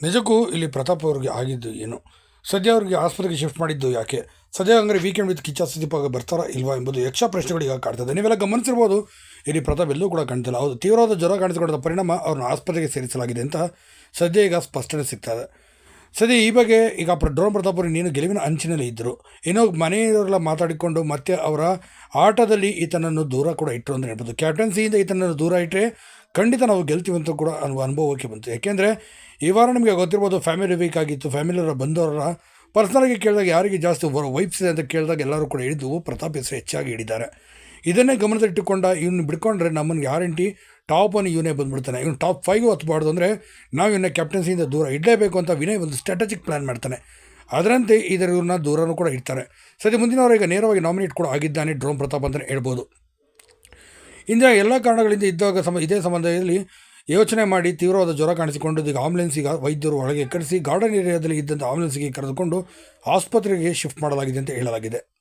ನಿಜಕ್ಕೂ ಇಲ್ಲಿ ಪ್ರತಾಪ್ ಅವ್ರಿಗೆ ಆಗಿದ್ದು ಏನು? ಸದ್ಯ ಅವ್ರಿಗೆ ಆಸ್ಪತ್ರೆಗೆ ಶಿಫ್ಟ್ ಮಾಡಿದ್ದು ಯಾಕೆ? ಸದ್ಯ ಅಂದರೆ ವೀಕೆಂಡ್ ವಿತ್ ಕಿಚ್ಚ ಸುದೀಪಾಗ ಬರ್ತಾರ ಇಲ್ವಾ ಎಂಬುದು ಯಕ್ಷ ಪ್ರಶ್ನೆಗಳು ಈಗ ಕಾಡ್ತದೆ ನೀವೆಲ್ಲ ಗಮನಿಸಿರ್ಬೋದು, ಇಲ್ಲಿ ಪ್ರತಾಪ್ ಎಲ್ಲೂ ಕೂಡ ಕಾಣ್ತಿಲ್ಲ. ಹೌದು, ತೀವ್ರವಾದ ಜ್ವರ ಕಾಣಿಸಿಕೊಂಡ ಪರಿಣಾಮ ಅವ್ರನ್ನ ಆಸ್ಪತ್ರೆಗೆ ಸೇರಿಸಲಾಗಿದೆ ಅಂತ ಸದ್ಯ ಈಗ ಸ್ಪಷ್ಟನೆ ಸಿಗ್ತದೆ ಸದ್ಯ ಈ ಬಗ್ಗೆ ಈಗ ಡ್ರೋನ್ ಪ್ರತಾಪ್ ಅವರು ನೀನು ಗೆಲುವಿನ ಅಂಚಿನಲ್ಲಿ ಇದ್ದರು ಏನೋ ಮನೆಯವರೆಲ್ಲ ಮಾತಾಡಿಕೊಂಡು ಮತ್ತೆ ಅವರ ಆಟದಲ್ಲಿ ಈತನನ್ನು ದೂರ ಕೂಡ ಇಟ್ಟರು ಅಂತ ಹೇಳ್ಬೋದು. ಕ್ಯಾಪ್ಟನ್ಸಿಯಿಂದ ಈತನನ್ನು ದೂರ ಇಟ್ಟರೆ ಖಂಡಿತ ನಾವು ಗೆಲ್ತೀವಿ ಅಂತ ಕೂಡ ಅನುಭವ ಅನುಭವಕ್ಕೆ ಬಂತು. ಯಾಕೆಂದರೆ ಈ ವಾರ ನಿಮಗೆ ಗೊತ್ತಿರ್ಬೋದು ಫ್ಯಾಮಿಲಿ ವೀಕ್ ಆಗಿತ್ತು ಫ್ಯಾಮಿಲಿಯವರ ಬಂದವರ ಪರ್ಸ್ನಲಾಗಿ ಕೇಳಿದಾಗ ಯಾರಿಗೆ ಜಾಸ್ತಿ ವೈಪ್ಸ್ ಇದೆ ಅಂತ ಕೇಳಿದಾಗ ಎಲ್ಲರೂ ಕೂಡ ಹಿಡಿದು ಪ್ರತಾಪ್ ಹೆಸರು ಹೆಚ್ಚಾಗಿ ಹಿಡಿದ್ದಾರೆ ಇದನ್ನೇ ಗಮನದಲ್ಲಿಟ್ಟುಕೊಂಡ ಇವ್ನು ಬಿಡ್ಕೊಂಡ್ರೆ ನಮ್ಮನ್ನು ಗ್ಯಾರಂಟಿ ಟಾಪ್ ಒನ್ ಇವನೇ ಬಂದುಬಿಡ್ತಾನೆ. ಇವನು ಟಾಪ್ ಫೈವ್ ಹತ್ಬಾರ್ದು ಅಂದರೆ ನಾವು ಇವನ್ನ ಕ್ಯಾಪ್ಟನ್ಸಿಯಿಂದ ದೂರ ಇಡಲೇಬೇಕು ಅಂತ ವಿನಯ್ ಒಂದು ಸ್ಟ್ರಾಟಜಿಕ್ ಪ್ಲ್ಯಾನ್ ಮಾಡ್ತಾನೆ. ಅದರಂತೆ ಇದರ ಇವ್ರನ್ನ ದೂರನೂ ಕೂಡ ಇಡ್ತಾರೆ. ಸದ್ಯ ಮುಂದಿನವರು ಈಗ ನೇರವಾಗಿ ನಾಮಿನೇಟ್ ಕೂಡ ಆಗಿದ್ದಾನೆ ಡ್ರೋನ್ ಪ್ರತಾಪ್ ಅಂತಲೇ ಹೇಳ್ಬೋದು. ಇಂದಿನ ಎಲ್ಲ ಕಾರಣಗಳಿಂದ ಇದ್ದಾಗ ಸಮ ಇದೇ ಸಂಬಂಧದಲ್ಲಿ ಯೋಚನೆ ಮಾಡಿ ತೀವ್ರವಾದ ಜ್ವರ ಕಾಣಿಸಿಕೊಂಡು ಈಗ ಆಂಬುಲೆನ್ಸಿಗೆ ವೈದ್ಯರು ಒಳಗೆ ಕರೆಸಿ ಗಾರ್ಡನ್ ಏರಿಯಾದಲ್ಲಿ ಇದ್ದಂಥ ಆಂಬುಲೆನ್ಸ್ಗೆ ಕರೆದುಕೊಂಡು ಆಸ್ಪತ್ರೆಗೆ ಶಿಫ್ಟ್ ಮಾಡಲಾಗಿದೆ ಅಂತ ಹೇಳಲಾಗಿದೆ.